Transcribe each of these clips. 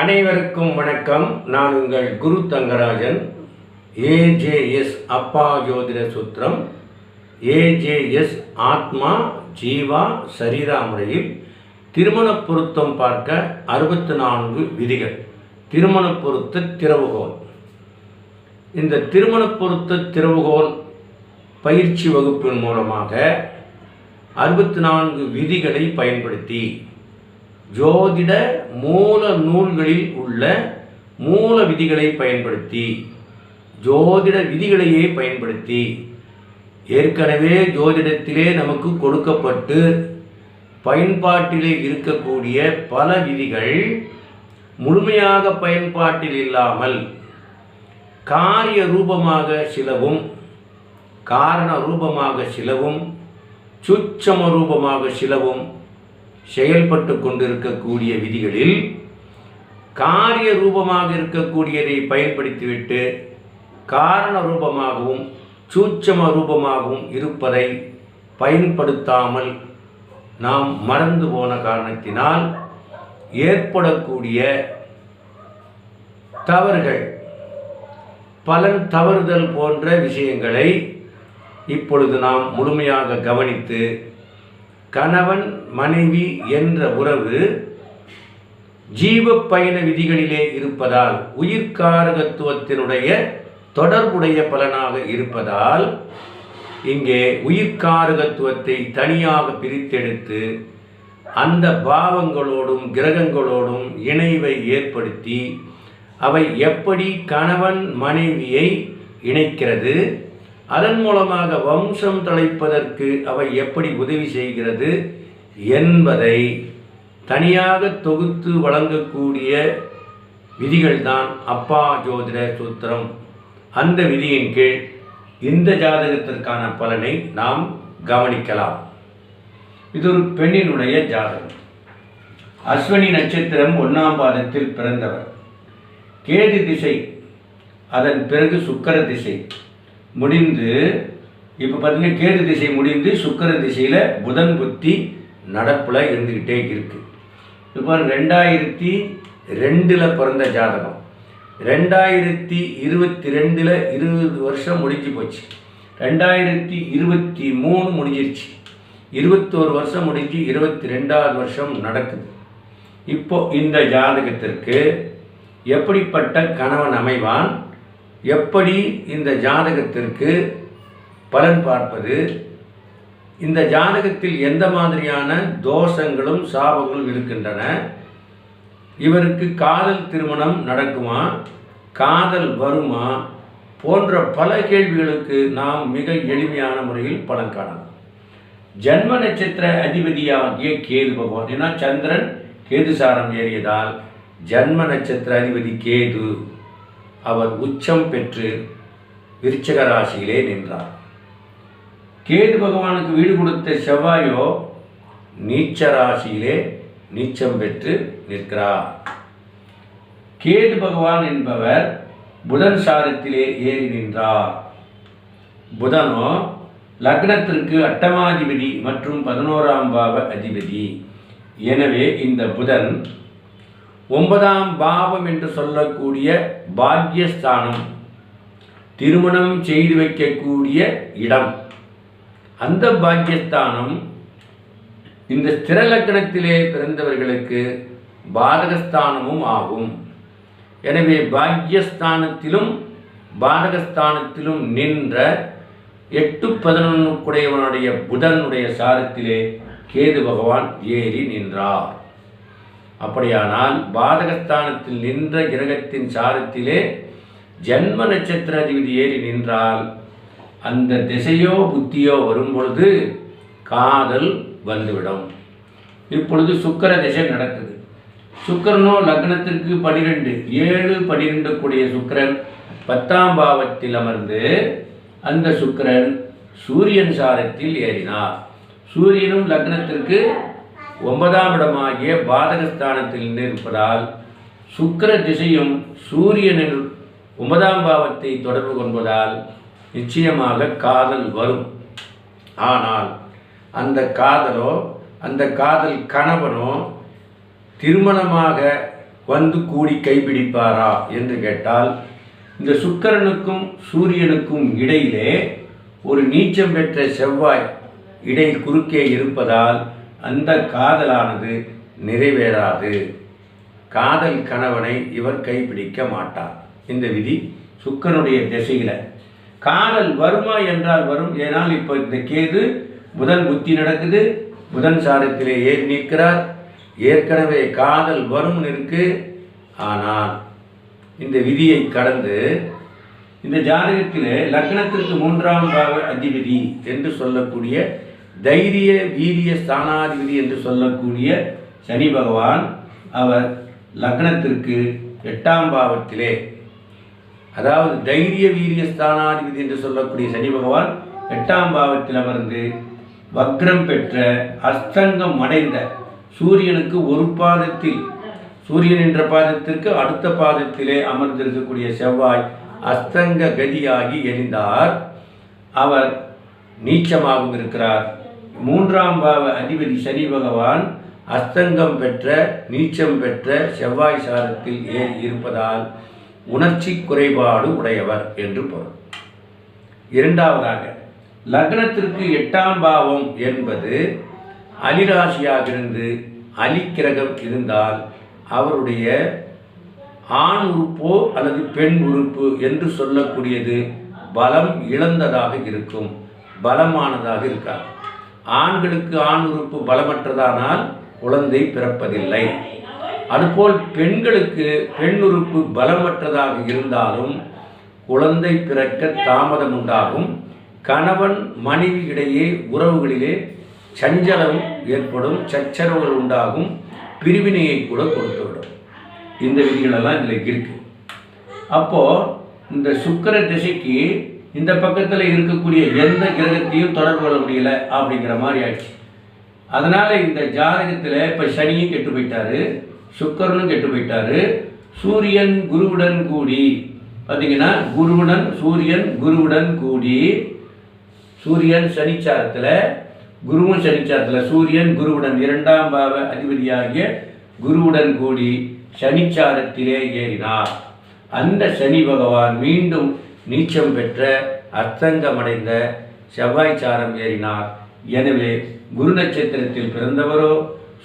அனைவருக்கும் வணக்கம். நான் உங்கள் குரு தங்கராஜன். ஏஜேஎஸ் அப்பா ஜோதிட சுத்திரம். ஏஜேஎஸ் ஆத்மா ஜீவா சரீரா முறையில் திருமண பொருத்தம் பார்க்க அறுபத்தி நான்கு விதிகள். திருமண பொருத்த திறவுகோல் இந்த திருமண பொருத்த திறவுகோல் பயிற்சி வகுப்பின் மூலமாக அறுபத்தி நான்கு விதிகளை பயன்படுத்தி ஜோதிட மூல நூல்களில் உள்ள மூல விதிகளை பயன்படுத்தி ஜோதிட விதிகளையே பயன்படுத்தி ஏற்கனவே ஜோதிடத்திலே நமக்கு கொடுக்கப்பட்டு பயன்பாட்டிலே இருக்கக்கூடிய பல விதிகள் முழுமையாக பயன்பாட்டில் இல்லாமல் காரிய ரூபமாக சிலவும் காரண ரூபமாக சிலவும் சுச்சம ரூபமாக சிலவும் செயல்பட்டு கொண்டிருக்கக்கூடிய விதிகளில் காரிய ரூபமாக இருக்கக்கூடியதை பயன்படுத்திவிட்டு காரண ரூபமாகவும் சூட்சம ரூபமாகவும் இருப்பதை பயன்படுத்தாமல் நாம் மறந்து போன காரணத்தினால் ஏற்படக்கூடிய தவறுகள் பலன் தவறுதல் போன்ற விஷயங்களை இப்பொழுது நாம் முழுமையாக கவனித்து கணவன் மனைவி என்ற உறவு ஜீவ பயண விதிகளிலே இருப்பதால் உயிர்காரகத்துவத்தினுடைய தொடர்புடைய பலனாக இருப்பதால் இங்கே உயிர்காரகத்துவத்தை தனியாக பிரித்தெடுத்து அந்த பாவங்களோடும் கிரகங்களோடும் இணைவை ஏற்படுத்தி அவை எப்படி கணவன் மனைவியை இணைக்கிறது? அதன் மூலமாக வம்சம் தலைப்பதற்கு அவை எப்படி உதவி செய்கிறது என்பதை தனியாக தொகுத்து வழங்கக்கூடிய விதிகள்தான் அப்பா ஜோதிட சூத்திரம். அந்த விதியின் கீழ் இந்த ஜாதகத்திற்கான பலனை நாம் கவனிக்கலாம். இது ஒரு பெண்ணினுடைய ஜாதகம். அஸ்வினி நட்சத்திரம் ஒன்றாம் பாதத்தில் பிறந்தவர். கேது திசை அதன் பிறகு சுக்கர திசை. முடிந்து இப்போ பார்த்தீங்கன்னா கேது திசை முடிந்து சுக்கர திசையில் புதன் புத்தி நடப்பில் இருந்துக்கிட்டே இருக்குது இப்போ ரெண்டாயிரத்தி ரெண்டில் பிறந்த ஜாதகம். ரெண்டாயிரத்தி இருபத்தி ரெண்டில் இருபது வருஷம் முடிஞ்சு போச்சு. ரெண்டாயிரத்தி இருபத்தி மூணு முடிஞ்சிருச்சு. இருபத்தோரு வருஷம் முடிஞ்சு இருபத்தி ரெண்டாவது வருஷம் நடக்குது. இப்போ இந்த ஜாதகத்திற்கு எப்படிப்பட்ட கணவன் அமைவான்? எப்படி இந்த ஜாதகத்திற்கு பலன் பார்ப்பது? இந்த ஜாதகத்தில் எந்த மாதிரியான தோஷங்களும் சாபங்களும் இருக்கின்றன? இவருக்கு காதல் திருமணம் நடக்குமா? காதல் வருமா? போன்ற பல கேள்விகளுக்கு நாம் மிக எளிமையான முறையில் பலன் காணலாம். ஜன்ம நட்சத்திர அதிபதியாகிய கேது பகவான். ஏன்னா சந்திரன் கேது சாரம் ஏறியதால் ஜன்ம நட்சத்திர அதிபதி கேது. அவர் உச்சம் பெற்று விருச்சக ராசியிலே நின்றார். கேது பகவானுக்கு வீடு கொடுத்த செவ்வாயோ நீச்ச ராசியிலே நீச்சம் பெற்று நிற்கிறார். கேது பகவான் என்பவர் புதன் சாரத்திலே ஏறி நின்றார். புதனோ லக்னத்திற்கு அட்டமாதிபதி மற்றும் பதினோராம் பாவ அதிபதி. எனவே இந்த புதன் ஒன்பதாம் பாவம் என்று சொல்லக்கூடிய பாக்யஸ்தானம் திருமணம் செய்து வைக்கக்கூடிய இடம். அந்த பாக்கியஸ்தானம் இந்த ஸ்திரலக்கணத்திலே பிறந்தவர்களுக்கு பாதகஸ்தானமும் ஆகும். எனவே பாக்யஸ்தானத்திலும் பாதகஸ்தானத்திலும் நின்ற எட்டு பதினொன்றுக்குடையவனுடைய புதனுடைய சாரத்திலே கேது பகவான் ஏறி நின்றார். அப்படியானால் பாதகஸ்தானத்தில் நின்ற கிரகத்தின் சாரத்திலே ஜன்ம நட்சத்திர அதிபதி ஏறி நின்றால் அந்த திசையோ புத்தியோ வரும் பொழுது காதல் வந்துவிடும். இப்பொழுது சுக்கர திசை நடக்குது. சுக்கரனோ லக்னத்திற்கு பனிரெண்டு ஏழு பனிரெண்டு கூடிய சுக்கரன் பத்தாம் பாவத்தில் அமர்ந்து அந்த சுக்கரன் சூரியன் சாரத்தில் ஏறினார். சூரியனும் லக்னத்திற்கு ஒன்பதாம் இடமாகிய பாதகஸ்தானத்தில் இருப்பதால் சுக்கர திசையும் சூரியனின் ஒன்பதாம் பாவத்தை தொடர்பு கொள்வதால் நிச்சயமாக காதல் வரும். ஆனால் அந்த காதலோ அந்த காதல் கணவனோ திருமணமாக வந்து கூடி கைப்பிடிப்பாரா என்று கேட்டால் இந்த சுக்கிரனுக்கும் சூரியனுக்கும் இடையிலே ஒரு நீச்சம் பெற்ற செவ்வாய் இடை குறுக்கே இருப்பதால் அந்த காதலானது நிறைவேறாது. காதல் கணவனை இவர் கைப்பிடிக்க மாட்டார். இந்த விதி சுக்கனுடைய திசையில். காதல் வருமா என்றால் வரும். ஏனால் இப்போ இந்த கேது புதன் புத்தி நடக்குது. புதன் சாரத்திலே ஏறி நிற்கிறார். ஏற்கனவே காதல் வரும்னு இருக்கு. ஆனால் இந்த விதியை கடந்து இந்த ஜாதகத்தில் லக்னத்திற்கு மூன்றாம் பாவ அதிபதி என்று சொல்லக்கூடிய தைரிய வீரிய ஸ்தானாதிபதி என்று சொல்லக்கூடிய சனி பகவான் அவர் லக்னத்திற்கு எட்டாம் பாவத்திலே அதாவது தைரிய வீரிய ஸ்தானாதிபதி என்று சொல்லக்கூடிய சனி பகவான் எட்டாம் பாவத்தில் அமர்ந்து வக்ரம் பெற்ற அஸ்தங்கம் அடைந்த சூரியனுக்கு ஒரு பாதத்தில் சூரியன் என்ற பாதத்திற்கு அடுத்த பாதத்திலே அமர்ந்திருக்கக்கூடிய செவ்வாய் அஸ்தங்க கதியாகி எரிந்தார். அவர் நீச்சமாகவும் இருக்கிறார். மூன்றாம் பாவ அதிபதி சனி பகவான் அஸ்தங்கம் பெற்ற நீச்சம் பெற்ற செவ்வாய் சாரத்தில் ஏறி இருப்பதால் உணர்ச்சி குறைபாடு உடையவர் என்று பொருள். இரண்டாவதாக லக்னத்திற்கு எட்டாம் பாவம் என்பது அலிராசியாக இருந்து அலிக்கிரகம் இருந்தால் அவருடைய ஆண் உறுப்போ அல்லது பெண் உறுப்பு என்று சொல்லக்கூடியது பலம் இழந்ததாக இருக்கும் பலமானதாக இருக்காது. ஆண்களுக்கு ஆண் உறுப்பு பலமற்றதானால் குழந்தை பிறப்பதில்லை. அதுபோல் பெண்களுக்கு பெண் உறுப்பு பலமற்றதாக இருந்தாலும் குழந்தை பிறக்க தாமதம் உண்டாகும் கணவன் மனைவி இடையே உறவுகளிலே சஞ்சலம் ஏற்படும் சச்சரவுகள் உண்டாகும் பிரிவினையை கூட கொடுத்துவிடும். இந்த விதிகளெல்லாம் இதில் இருக்கு. அப்போது இந்த சுக்கர திசைக்கு இந்த பக்கத்தில் இருக்கக்கூடிய எந்த கிரகத்தையும் தொடர்பு கொள்ள முடியல அப்படிங்கிற மாதிரி ஆயிடுச்சு. அதனால் இந்த ஜாதகத்தில் இப்போ சனியும் கெட்டு போயிட்டாரு சுக்கரனும் கெட்டு போயிட்டாரு சூரியன் குருவுடன் கூடி பார்த்தீங்கன்னா குருவுடன் சூரியன் குருவுடன் கூடி சூரியன் சனிச்சாரத்தில் குருவும் சனிச்சாரத்தில் சூரியன் குருவுடன் இரண்டாம் பாவ அதிபதியாகிய குருவுடன் கூடி சனிச்சாரத்திலே ஏறினார். அந்த சனி பகவான் மீண்டும் நீச்சம் பெற்ற அர்த்தங்கமடைந்த செவ்வாய் சாரம் ஏறினார். எனவே குரு நட்சத்திரத்தில் பிறந்தவரோ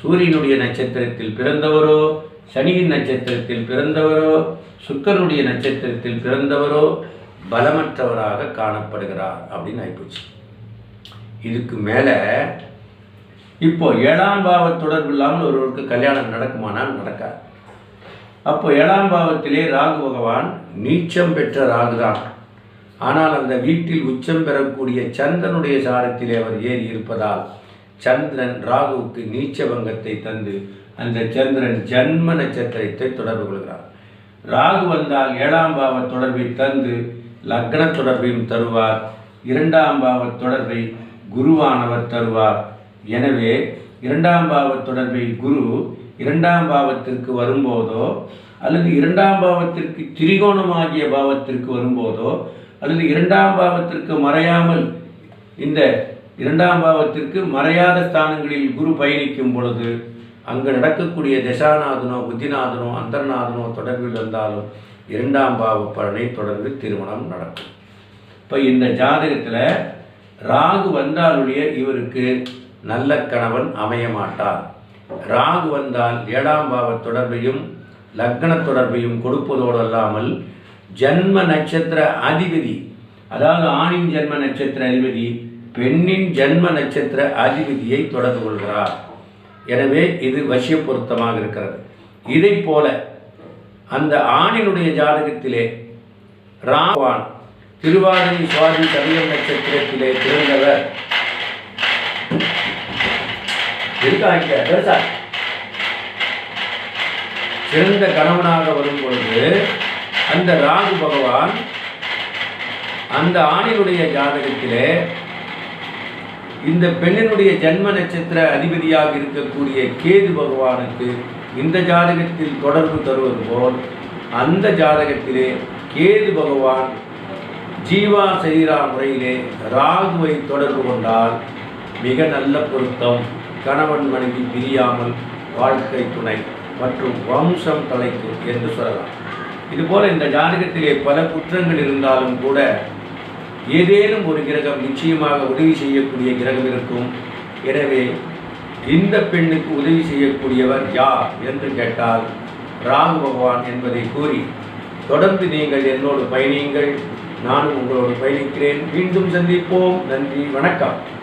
சூரியனுடைய நட்சத்திரத்தில் பிறந்தவரோ சனியின் நட்சத்திரத்தில் பிறந்தவரோ சுக்கரனுடைய நட்சத்திரத்தில் பிறந்தவரோ பலமற்றவராக காணப்படுகிறார் அப்படின்னு ஆயிப்போச்சு. இதுக்கு மேலே இப்போ ஏழாம் பாவ தொடர்பு இல்லாமல் ஒருவருக்கு கல்யாணம் நடக்குமானால் நடக்காது. அப்போ ஏழாம் பாவத்திலே ராகு பகவான் நீச்சம் பெற்ற ராகுதான். ஆனால் அந்த வீட்டில் உச்சம் பெறக்கூடிய சந்திரனுடைய சாரத்திலே அவர் ஏறி இருப்பதால் சந்திரன் ராகுவுக்கு நீச்ச பங்கத்தை தந்து அந்த சந்திரன் ஜன்ம நட்சத்திரத்தை தொடர்பு கொள்கிறார். ராகு வந்தால் ஏழாம் பாவ தொடர்பை தந்து லக்ன தொடர்பையும் தருவார். இரண்டாம் பாவ தொடர்பை குருவானவர் தருவார். எனவே இரண்டாம் பாவ தொடர்பை குரு இரண்டாம் பாவத்திற்கு வரும்போதோ அல்லது இரண்டாம் பாவத்திற்கு திரிகோணமாகிய பாவத்திற்கு வரும்போதோ அல்லது இரண்டாம் பாவத்திற்கு மறையாமல் இந்த இரண்டாம் பாவத்திற்கு மறையாத ஸ்தானங்களில் குரு பயணிக்கும் பொழுது அங்கு நடக்கக்கூடிய தசாநாதனோ புத்திநாதனோ அந்தர்நாதனோ தொடர்பில் இருந்தாலும் இரண்டாம் பாவ பலனை தொடர்ந்து திருமணம் நடக்கும். இப்போ இந்த ஜாதகத்தில் ராகு வந்தாலுடைய இவருக்கு நல்ல கணவன் அமைய மாட்டார் ராகு வந்தால் ஏழாம் பாவ தொடர்பையும் லக்ன தொடர்பையும் கொடுப்பதோடு அல்லாமல் ஜன்ம நட்சத்திர அதிபதி அதாவது ஆணின் ஜென்ம நட்சத்திர அதிபதி பெண்ணின் ஜென்ம நட்சத்திர அதிபதியை தொடர்பு கொள்கிறார். எனவே இது வசிய பொருத்தமாக இருக்கிறது. இதை போல அந்த ஆணினுடைய ஜாதகத்திலே ராவான் திருவாதிரை சுவாதி தமிழ் நட்சத்திரத்திலே பிறந்தவர். இருக்காங்க பெருசா. சிறந்த கணவனாக வரும் பொழுது அந்த ராகு பகவான் அந்த ஆணினுடைய ஜாதகத்திலே இந்த பெண்ணினுடைய ஜன்ம நட்சத்திர அதிபதியாக இருக்கக்கூடிய கேது பகவானுக்கு இந்த ஜாதகத்தில் தொடர்பு தருவது போல் அந்த ஜாதகத்திலே கேது பகவான் ஜீவா சரீரா முறையிலே ராகுவை தொடர்பு கொண்டால் மிக நல்ல பொருத்தம். கணவன் மனைவி பிரியாமல் வாழ்க்கை துணை மற்றும் வம்சம் தலைக்கும் என்று சொல்லலாம். இதுபோல் இந்த ஜாதகத்திலே பல குற்றங்கள் இருந்தாலும் கூட ஏதேனும் ஒரு கிரகம் நிச்சயமாக உதவி செய்யக்கூடிய கிரகம் இருக்கும். எனவே இந்த பெண்ணுக்கு உதவி செய்யக்கூடியவர் யார் என்று கேட்டால் ராகு பகவான் என்பதை கூறி தொடர்ந்து நீங்கள் என்னோடு பயணியுங்கள். நானும் உங்களோடு பயணிக்கிறேன். மீண்டும் சந்திப்போம். நன்றி. வணக்கம்.